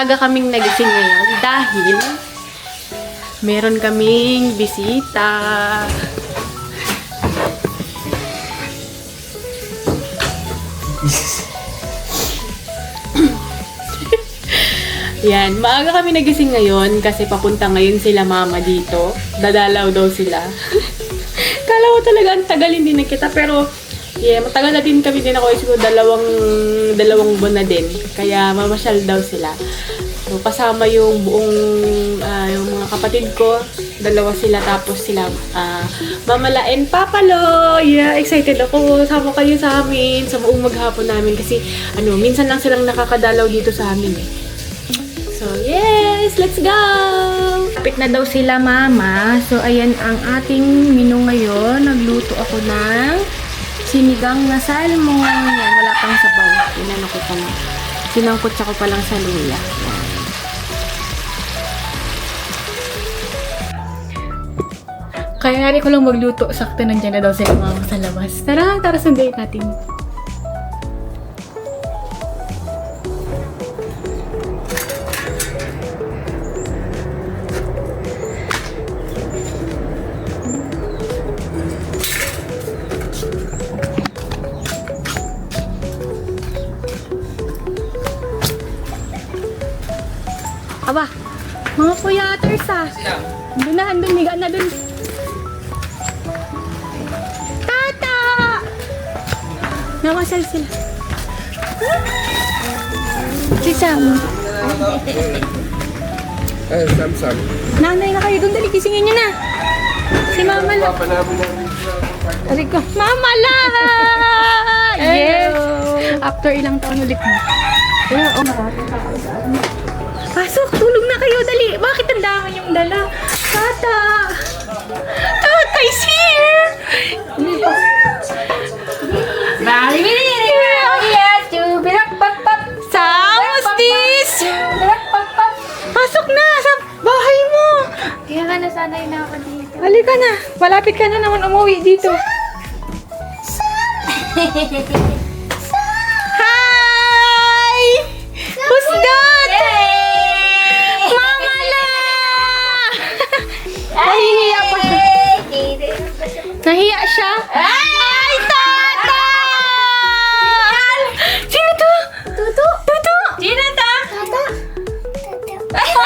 maaga kaming nagising ngayon dahil meron kaming bisita. Yan, maaga kami nagising ngayon kasi papunta ngayon sila mama dito. Dadalaw daw sila. Kala ko talaga ang tagal hindi na kita pero yeah, matagal na din kami din ako siguro dalawang dalawang buwan na din. Kaya mamasyal daw sila. So, kasama yung buong ah, yung mga kapatid ko. Dalawa sila tapos sila ah, Mamala and Papalo. Yeah, excited ako. Sama kayo sa amin sa buong maghapon namin kasi ano, minsan lang silang nakakadalaw dito sa amin eh. So, yes! Let's go! Kapit na daw sila mama. So, ayan ang ating menu ngayon. Nagluto ako ng sinigang na salmon. Yan, wala pang sabaw. Inano ko pa. Sinangkot ko pa lang sa luya. Kaya nga ko lang magluto. Sakto nandiyan na daw sila mama sa labas. Tara, tara sundayin natin. After ilang taon ulit mo. oh. Pasok, tulog na kayo, dali. Bakit ang dami yung dala? Tata! Tatay's here! Bali, bili, Yes, pap, pap. Samos this! Pap. Pasok na sa bahay mo! Kaya nga nasanay na ako dito. Halika na. Malapit ka na naman umuwi dito. Hi! Nahiya siya? Ay, tata! Sino to? Tuto. Tuto. Sino to? Tata. Ako.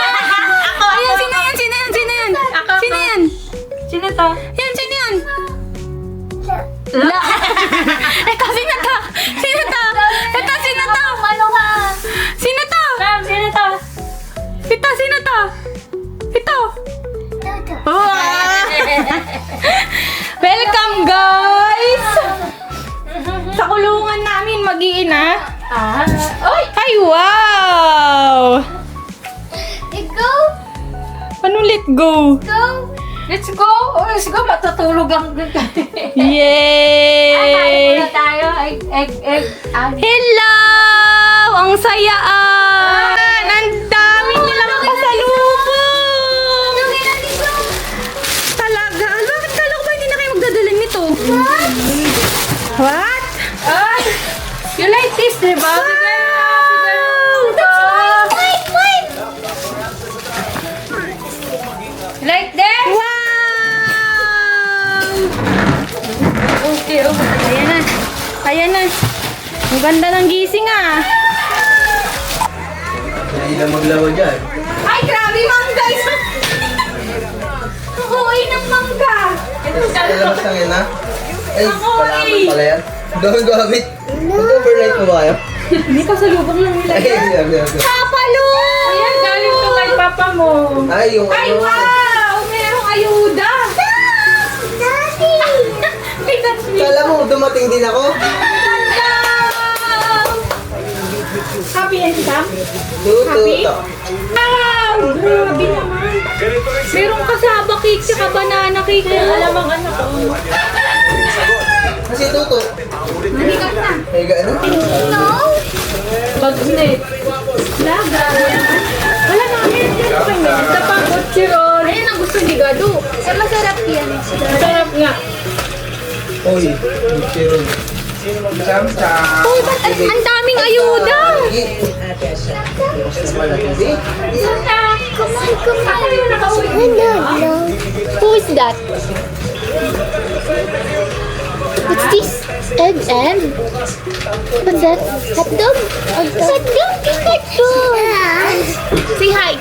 Ayan, sino yan? Sino yan? Sino yan? Ako. Sino yan? Sino to? Yan, sino yan? La. Ito, sino to? Sino to? Ito, sino to? Sino to? Sam, sino to? Ito, sino to? Ito. Wow. Welcome, go? Go! Let's go! Oh, let's go! Matutulog ang... Yay! Tayo tayo. Egg, egg, egg. Hello! Ang saya ah! Ang dami nilang pasalubong! Talaga? Bakit kala ko ba hindi na kayo magdadala nito? What? Ay! You like this, di ba? Okay, okay. Ayan na. Ayan na. Ang ganda ng gising ah. Hindi na maglawa dyan. Ay, grabe mangga! Ang huwi ng mangga! Lalabas lang yan, ha? Ay, Ako, kalaman eh. pala yan. Doon gamit. Mag-overnight mo ba kayo? Hindi pa sa lubong lang nila. Ay, hindi, hindi, hindi. Papalo! Ayan, galing to kay papa mo. Ay, yung Ay, ano. wow! Kala mo, dumating din ako? Happy and Sam? Happy? Wow! Grabe naman! Meron kasaba cake tsaka banana cake. Kaya alam ang anak ko. Kasi tuto. Manikat na. May ano? Bag snake. Laga. Wala na kami. Basta pa, chiron. Ayan ang gusto ni Gado. Eh, masarap yan. Sarap nga. Oy, chiron. Uy, ba't ang, ang daming ayuda? Kumain, kumain. Who is that? What's this? Egg and? What's that? Hot dog? Hot dog? Hot dog! Say hi.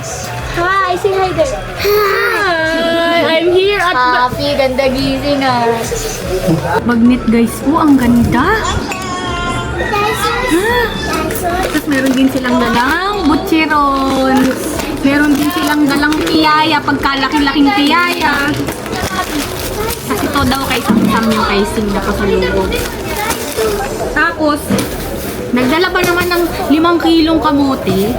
Hi, say hi there. Hi, Happy, ganda gising ah. Magnet guys po, ang ganda. Tapos meron din silang dalang butchiron. Meron din silang dalang tiyaya, pagkalaki-laking tiyaya. Kasi ito daw kay Samsam yung kay Sing na pasalubong. Tapos, nagdala pa naman ng limang kilong kamote.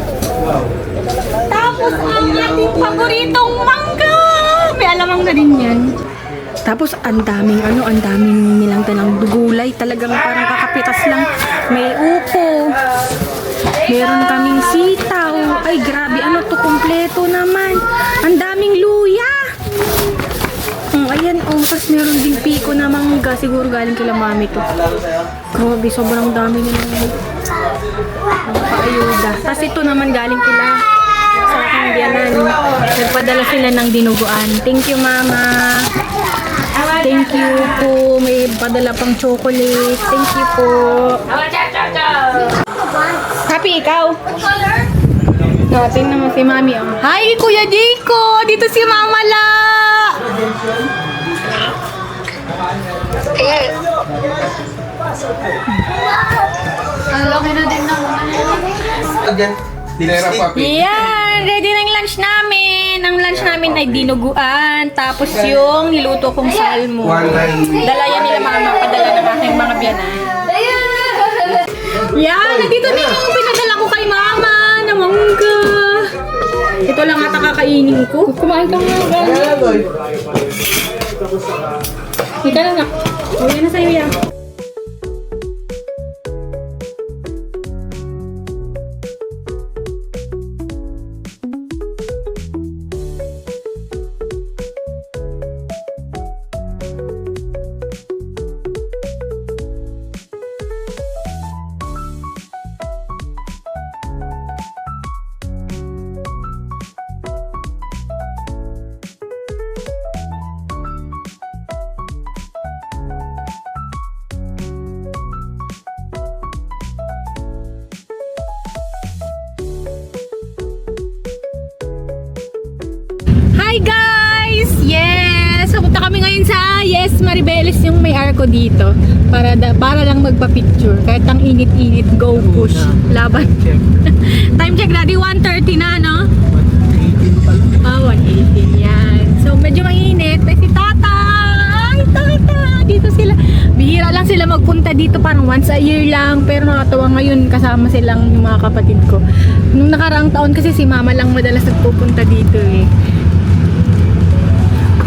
Tapos, ang ating paboritong mangga! May alamang na din yan. Tapos ang daming ano, ang daming nilang tanang dugulay. Talagang parang kakapitas lang. May upo. Meron kaming sitaw. Ay, grabe. Ano to? Kompleto naman. Ang daming luya. Hmm, ayan, oh. Tapos meron ding piko na mangga. Siguro galing kila mami to. Grabe, sobrang dami nila. Nakakaayuda. Tapos ito naman galing kila sa aking biyanan. Nagpadala sila ng dinuguan. Thank you, mama. Thank you po. May padala pang chocolate. Thank you po. Happy ikaw? No, tingnan mo si Mami. Oh. Hi, Kuya Jayco! Dito si Mama La! Ang laki na din ng Diyan. Lipstick. Ready na yung lunch namin. Ang lunch namin ay dinuguan. Tapos yung niluto kong salmo. Dala yan nila mama. Padala ng aking mga biyanan. Yan! Nandito na yung pinadala ko kay mama na mangga. Ito lang ata kakainin ko. Kumain ka nga. Ayan, boy. Ika na yan na sa'yo yan. Maribeles yung may arko dito. Para da, para lang magpa-picture. Kahit ang init-init, go push. Laban. Time check daddy, 1.30 na, no? Ah, 1.18. Yan. So, medyo mainit. May si Tata! Ay, Tata! Dito sila. Bihira lang sila magpunta dito parang once a year lang. Pero nakatawa ngayon kasama silang yung mga kapatid ko. Nung nakaraang taon kasi si mama lang madalas nagpupunta dito eh.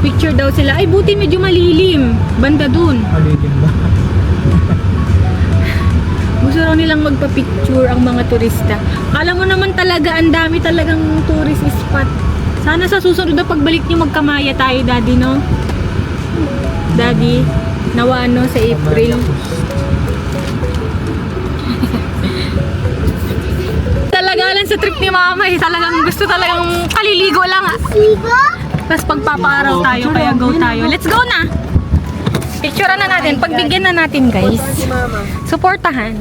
Picture daw sila. Ay, buti medyo malilim. Banda dun. Malilim ba? Gusto raw nilang magpa-picture ang mga turista. Kala mo naman talaga, ang dami talagang tourist spot. Sana sa susunod na pagbalik niyo magkamaya tayo, Daddy, no? Daddy, nawa ano sa April. talaga lang sa trip ni Mama, eh. talagang gusto talagang kaliligo lang. Ligo? Tapos pagpapaaraw tayo, kaya go tayo. Let's go na! Picture na natin, pagbigyan na natin guys. Suportahan.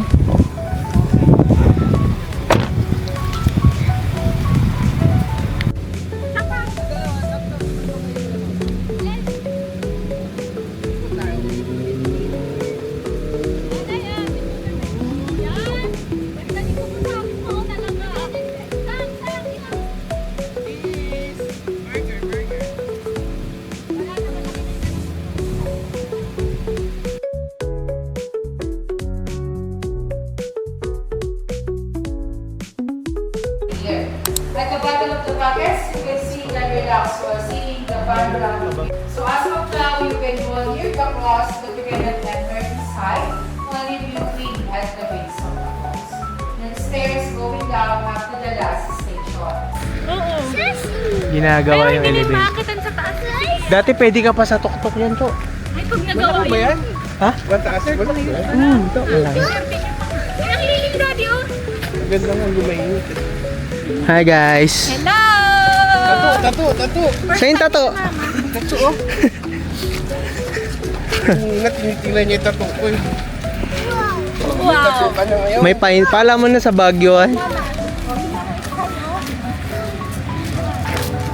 buckets, you can see the relax or see the band So as of now, you can roll your cross, but you cannot enter inside only you clean at the base of the cross. Then stairs going down up to the last station. Oo. Ginagawa yung elevator. sa taas. Dati pwede ka pa sa tuktok yan, to. Ay, pag nagawa Wala yan? Ha? Wala taas? Hmm, ito. Ang liling daddy, oh. Ang ganda nga lumayin. Hi guys! Hello! Tato, tato, tato. Sa yung tato. Tato, oh. Unat, tinitingnan niya yung tato ko eh. Wow! May pain. Pala mo na sa Baguio ay.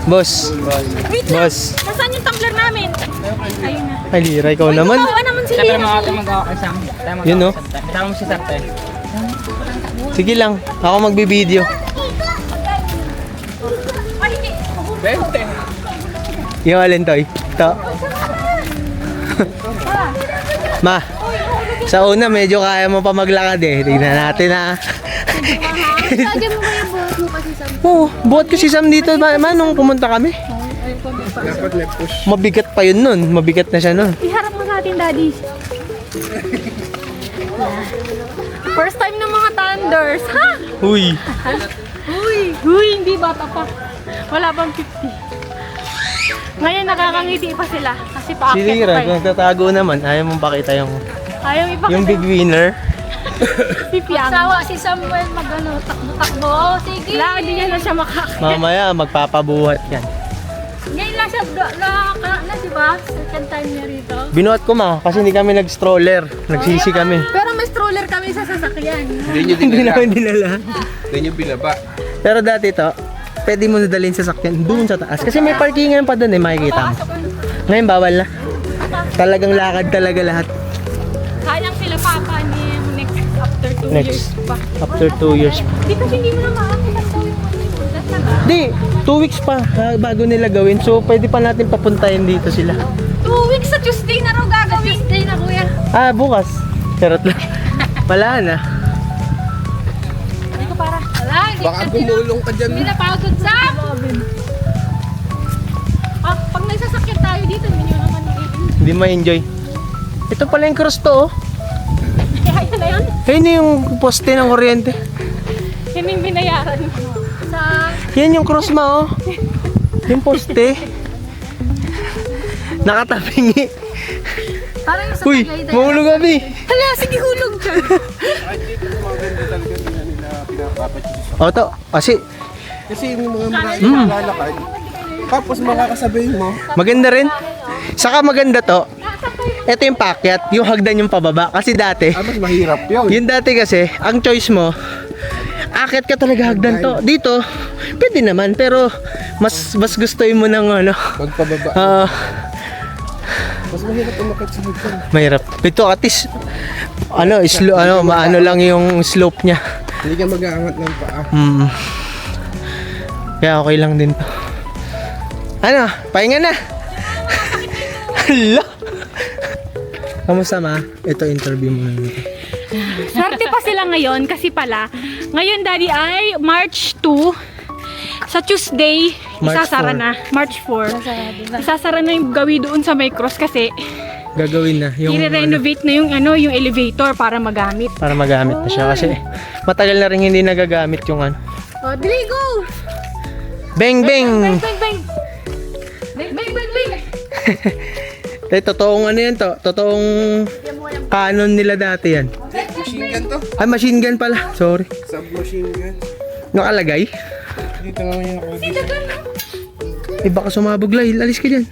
Boss. Wait lang! Boss. Nasaan yung tumbler namin? Ayun na. Ay, Lira, ikaw naman. Kawawa naman si Siyempre Lina. mga. Tayo magawa Yun, no? ka, Sam. Kasama mo si Sarte. Sige lang. Ako magbibideo. Yung alin to? Ito. Ma, sa una medyo kaya mo pa maglakad eh. Tingnan natin ah. Lagyan mo buhat mo kasi. Oo, buhat Sam dito ma, ma nung pumunta kami. Dapat may push. Mabigat pa yun nun. Mabigat na siya nun. Iharap mo sa atin, daddy. First time ng mga thunders. Ha? Uy. Uy! Uy, hindi bata pa. Wala pang 50. Ngayon nakakangiti pa sila kasi Si paakyat Lira, pa kung nagtatago naman, ayaw mong pakita yung, Ayaw ipakita yung big winner. si Piang. Sawa si Samuel magano takbo-takbo. Sige. Wala, hindi niya na siya makakaya. Mamaya, magpapabuhat yan. Ngayon lang siya nakaka na, di ba? Second time niya rito. Binuhat ko ma, kasi hindi kami nag-stroller. Nagsisi kami. Pero may stroller kami sa sasakyan. Hindi nyo Hindi dinala. namin dinala. Hindi nyo binaba. Pero dati to, pwede mo nadalhin sa sakyan doon sa taas. Kasi may parkingan pa doon eh, makikita mo. Ngayon bawal na. Talagang lakad talaga lahat. Sayang sila papa ni next after 2 Next. years pa. After 2 years. Di kasi hindi mo na makakita sa yung Di, 2 weeks pa bago nila gawin. So pwede pa natin papuntahin dito sila. 2 weeks sa Tuesday na raw gagawin. Tuesday na kuya. Ah, bukas. Charot lang. Wala na. Baka gumulong ka dyan. Hindi na pagod sa. Ah, pag nagsasakyan tayo dito, hindi nyo naman i- Hindi ma-enjoy. Ito pala yung cross to oh. Kaya yun na yun. Ayun yung poste ng kuryente. Yan yung binayaran mo. Sa... Yan yung cross ma oh. Yung poste. Nakatabingi. Parang yung sa Uy, mahulog kami. Hala, sige hulog dyan. pinapapacheck. O to, kasi Kasi yung mga Mm. lalakad. Tapos makakasabay mo. maganda rin. Saka maganda to. Ito yung pakyat, yung hagdan yung pababa. Kasi dati, Ah, mas mahirap yun. yung dati kasi, ang choice mo, akyat ka talaga hagdan to. Dito, pwede naman, pero mas mas gustoy mo ng ano, Magpababa. ah, Mas mahirap umakit sa hagdan. mahirap. Ito at least, ano, slow, ano, maano lang yung slope niya. Hindi ka mag-aangat ng paa. Hmm. Kaya okay lang din to. Ano? Pahinga na. Hala. Kamusta ma? Ito interview mo na nito. Swerte pa sila ngayon kasi pala, ngayon daddy ay March 2. Sa Tuesday, March isasara 4. na. March 4. Isasara na yung gawi doon sa may cross kasi Gagawin na yung i-renovate na yung ano, yung elevator para magamit. para magamit na siya kasi matagal na rin hindi nagagamit yung ano. Oh, dili go! Bang bang. Bang, bang, bang! Bang, bang, bang, bang! Eh, totoong ano yan to? Totoong canon nila dati yan. Machine gun to. Ay, machine gun pala. Sorry. Submachine gun. Nakalagay. Dito naman yung ako. Eh, baka sumabog lahil. Alis ka dyan.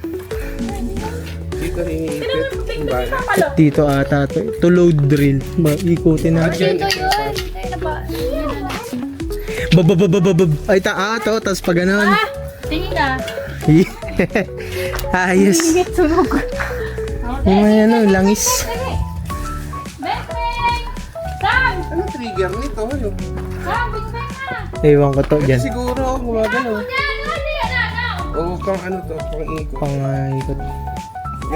Dito rin. Dito ata to. To load drill. Ba, ikutin natin. Bababababab. Ay, ta, ah, to. Tapos pag ganun. Tingin ka. Ayos. Sunog. Yung may ano, langis. Bang, bang! Sam! Ano trigger nito? Ano? Ewan ko to dyan. Siguro gumagano. Yan, ano yan, ano? O pang ano to, pang ikot. Pang uh, ikot.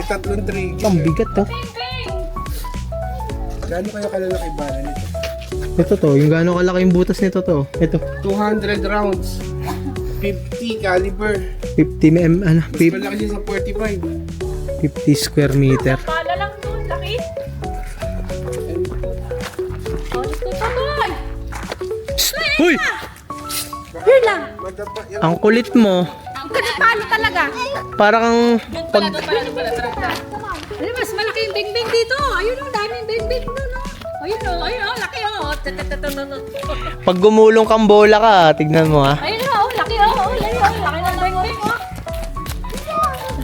May tatlong trigger. Ang bigat to. Bang! Gaano kaya kalalaki bala nito? Ito to. Yung gaano kalaki yung butas nito to. Ito. 200 rounds. 50 caliber. 50 mm, ano, Mas 50, malaki siya sa 45. 50 square meter. Pala lang doon, laki. Oh, boy! Uy! Here lang! Madapa yan. Ang kulit mo. Ang kulit Paano talaga? Para kang pag... Ano, Pag gumulong kang bola ka, tignan mo ha. Ayun o, laki o. Ayun o, laki ng bing-bing o.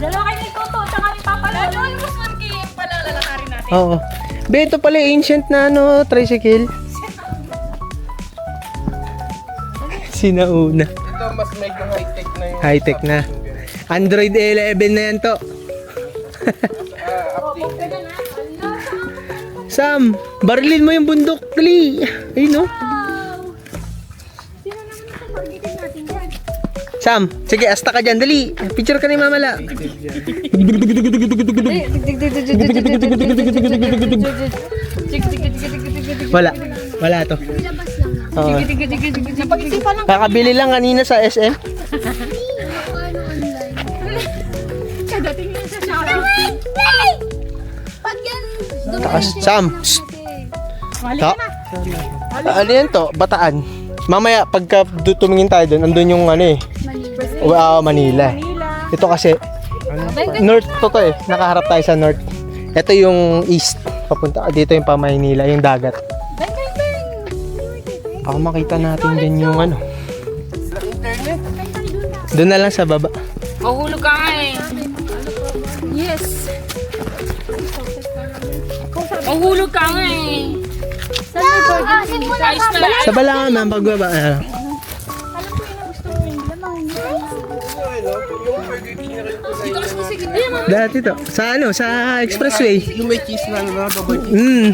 Dalawa kayo ni Toto, tsaka ni Papa Lolo. Ano, mas malaki yung pala lalakarin natin. Oo. Be, ito pala yung ancient na ano, tricycle. Sinauna. Ito mas medyo high-tech na yung... High-tech na. Android 11 na yan to. Sam, barilin mo yung bundok. Dali. Ayun oh. Sam, sige, asta ka dyan. Dali. Picture ka ni Mama La. Wala. Wala to. Oo. Kakabili lang kanina sa SM. Taas. Sam. Shh. Ta ano yan to? Bataan. Mamaya, pagka du- tumingin tayo doon, andun yung ano eh. Manila. Manila. Ito kasi, north to to eh. Nakaharap tayo sa north. Ito yung east. Papunta, dito yung pa yung dagat. Baka makita natin din yung ano. Doon na lang sa baba. Mahulog ka nga eh. Yes. Mahulog ka nga eh. Saan may dito? Ayos na lang. Sa balangan man, pagbaba. ah. Alam ko yun ang gusto mo yung lamang. Yung Burger King na rin po sa inyo. Dati to. Sa ano, sa expressway. Yung may cheese na ano, cheese. Mm.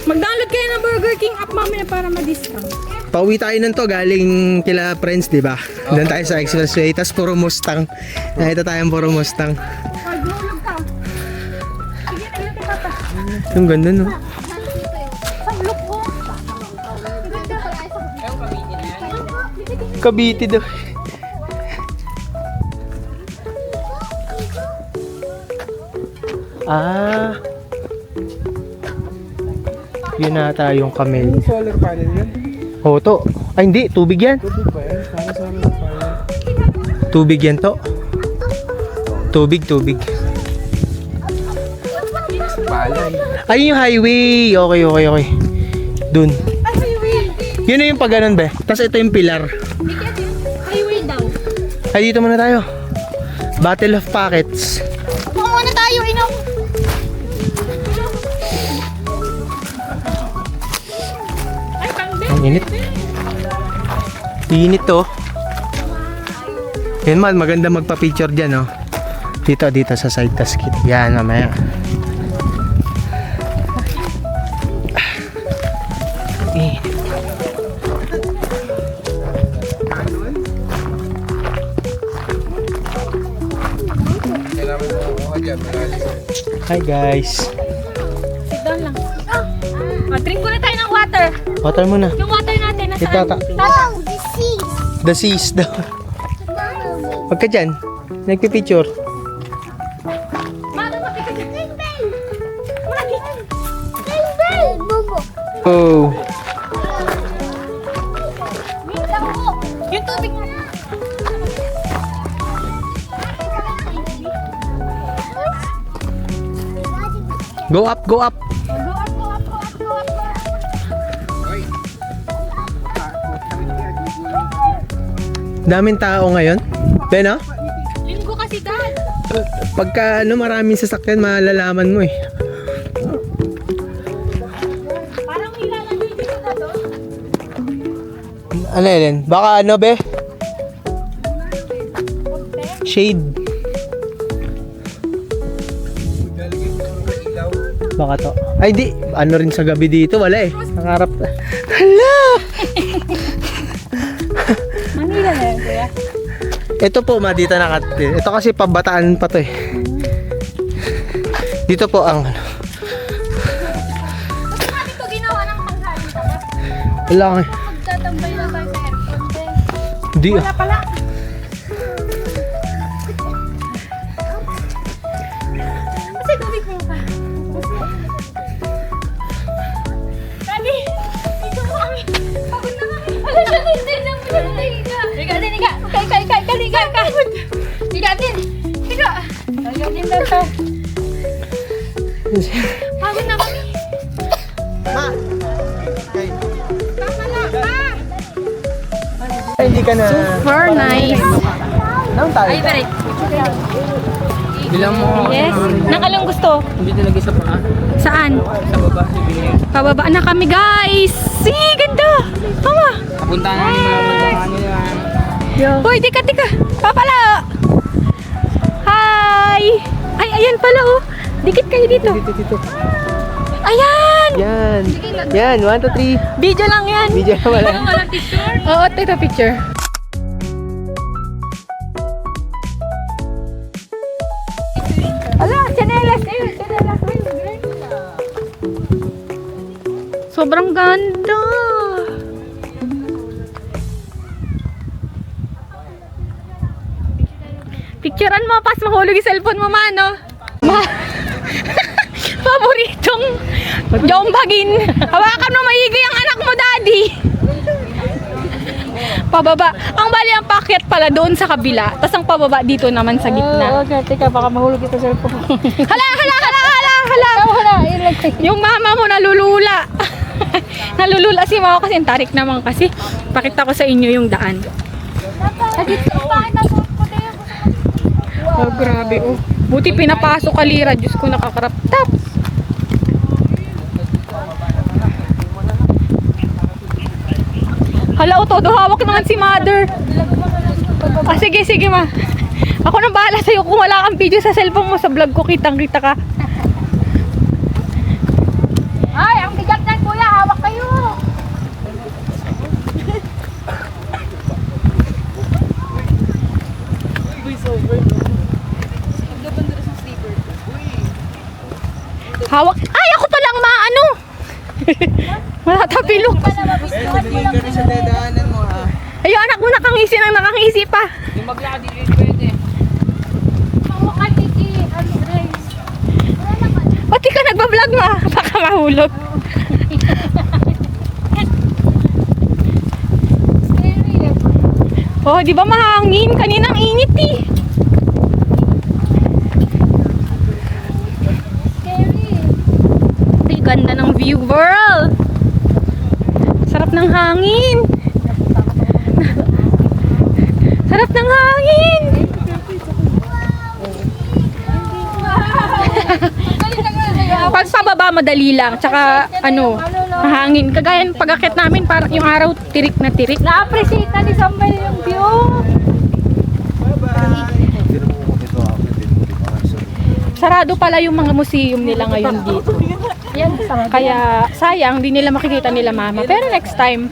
Mag-download kayo ng Burger King app mamaya para ma-discount. Pauwi tayo nun to galing kila friends, di ba? Doon tayo sa expressway, tas puro Mustang. Nakita tayong puro Mustang. Yung ganda no? Cavite daw. Ah. Yun nata yung camel. Yung solar panel yun. Oh, to. Ay, hindi. Tubig yan. Tubig ba yan? Para panel. Tubig yan to. Tubig, tubig. Balay. Ay, yung highway. Okay, okay, okay. Dun. Yun na yung pag ganun, be. Tapos ito yung pilar. Highway daw. Ay, dito muna tayo. Battle of Pockets. Buka muna tayo, inaw. Ang init. Init to. Yan man, maganda magpa-picture dyan, oh. Dito, dito sa side task kit. Yan, mamaya. Init. Hi, guys. Sit down lang. Ah, drink muna tayo ng water. Water muna. Yung water natin, Ito, nasaan? tata. The seas daw. Huwag ka dyan. Nagpipicture. Mano, mapikit ka. Bang, bang. Wala dito. Oh. Go up, go up. Daming tao ngayon. Ben, no? Linggo kasi dad. Pagka ano, maraming sasakyan, malalaman mo eh. Parang may lalagay dito na to. Ano yun? Baka ano, be? Shade. Baka to. Ay, di. Ano rin sa gabi dito? Wala eh. Nangarap. Hala! Manila na yun, kuya. Ito po, ma, dito nakat. Ito kasi pabataan pa to eh. Dito po ang ano. Bakit ito ginawa ng ba? Wala nga. eh. Magtatambay na tayo sa aircon. Di ah. Wala pala. Liga, ka. Alagatin! Higa! Alagatin na to. Pagod na kami. Ma! Okay. Tama na, pa! Hindi ka na... Super nice. Down tayo. pare. Bilang mo. Yes. Nang anong gusto? Hindi talaga sa paa. Saan? Sa baba. Pababa na kami, guys! See, ganda! Tama! Papunta na ni Mama ng Papala! Hi! Ay, ayan pala, oh. Dikit kayo dito. Dito, dito. Ayan! Yan. Yan. One, two, three. Video lang yan. Video na wala. Oo, ito picture. Ala, chanelas kayo, chanelas. Sobrang ganda. Picturean mo, pas mahulog yung cellphone mo, mano. Ma Paboritong jombagin. Hawakan mo maigi ang anak mo, daddy. Pababa. Ang bali ang packet pala doon sa kabila. Tapos ang pababa dito naman sa gitna. okay, teka, baka mahulog ito cellphone. Hala, hala, hala, hala, hala. Yung mama mo nalulula. nalulula si mama kasi tarik naman kasi. Pakita ko sa inyo yung daan. Oh, grabe oh. Buti pinapasok ka lira. Diyos ko nakakarap. Tap! Hala, oh, todo hawak naman si mother. Ah, sige, sige ma. Ako nang bahala sa'yo kung wala kang video sa cellphone mo sa vlog ko, kitang-kita ka. Ay, ang bigat yan, kuya. Hawak kayo. Hawak. Ay, ako palang maano. Matatapilok. sa dadaanan mo ha. Ay, anak mo nakangisi nang nakangisi pa. Yung maglakad dito pwede. Ba't di ka nagbablog ma? Baka mahulog. Oh, di ba mahangin? Kaninang init eh. Ay, ganda ng view, world. Sarap ng hangin. Sarap ng hangin. Pag pababa, madali lang. Tsaka, ano, mahangin. Kagaya ng pag-akit namin, parang yung araw, tirik na tirik. Na-appreciate na ni Samuel yung view. Sarado pala yung mga museum nila ngayon dito. Kaya, sayang, di nila makikita nila mama. Pero next time,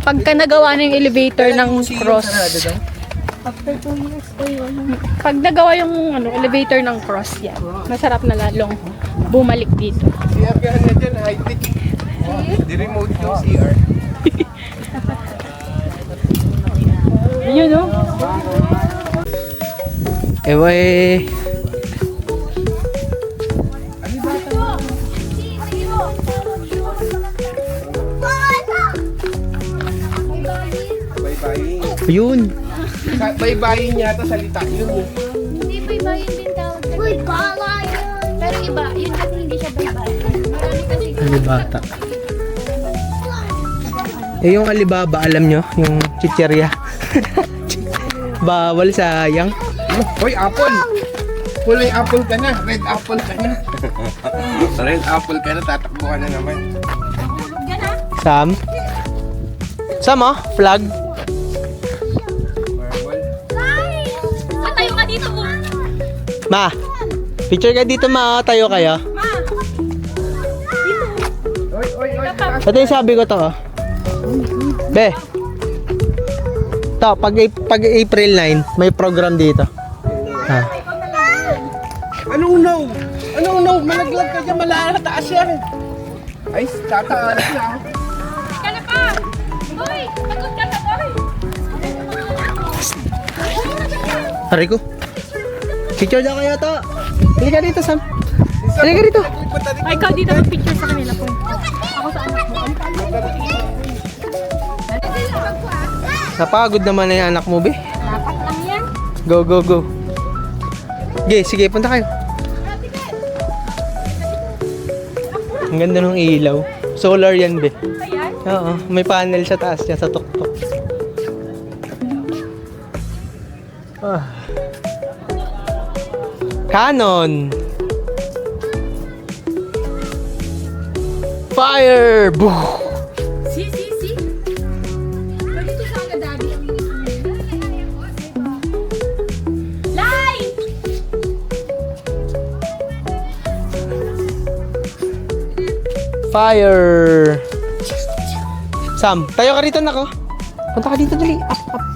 pagka nagawa na yung elevator ng cross, pag nagawa yung ano, elevator ng cross yan, masarap na lalong bumalik dito. CR ka na dyan, high-tech. Di remote yung CR. Yun, no? Ewa Yun. Sa- Bye-bye yata salita yun. Hindi baybayin din tawag Uy, bala yun! Pero iba, yun kasi hindi siya baybayin. Marami kasi Alibata. Eh yung Alibaba, alam nyo? Yung chicherya. Bawal sayang. Hoy, apple! Kulay apple ka na. Red apple ka na. Red apple ka na. Tatakbo ka na naman. Sam? Sam ah, flag. Ma, picture ka dito ma, oh. tayo kayo. Oy, oy, oy. Ito yung sabi ko to oh. Be. To, pag, pag April 9, may program dito. Ha. Anong no? Anong no? Malaglag ka dyan. Malataas yan. Ay, tataas na. Kala pa! Hoy! Pagod ka na! Aray ko. Picture na kayo to. Halika dito, Sam. Halika dito. Ay, ikaw dito mag-picture sa kanila po. Napagod naman na yung anak mo, be. Dapat lang yan. Go, go, go. Sige, sige, punta kayo. Ang ganda ng ilaw. Solar yan, be. Oo, may panel sa taas niya, sa tuktok. Canon! Fire! Boo! Si, si, si. Dito sa aga, daddy. Light! Fire! Sam, tayo ka rito nako. Punta ka dito dali. Up, up.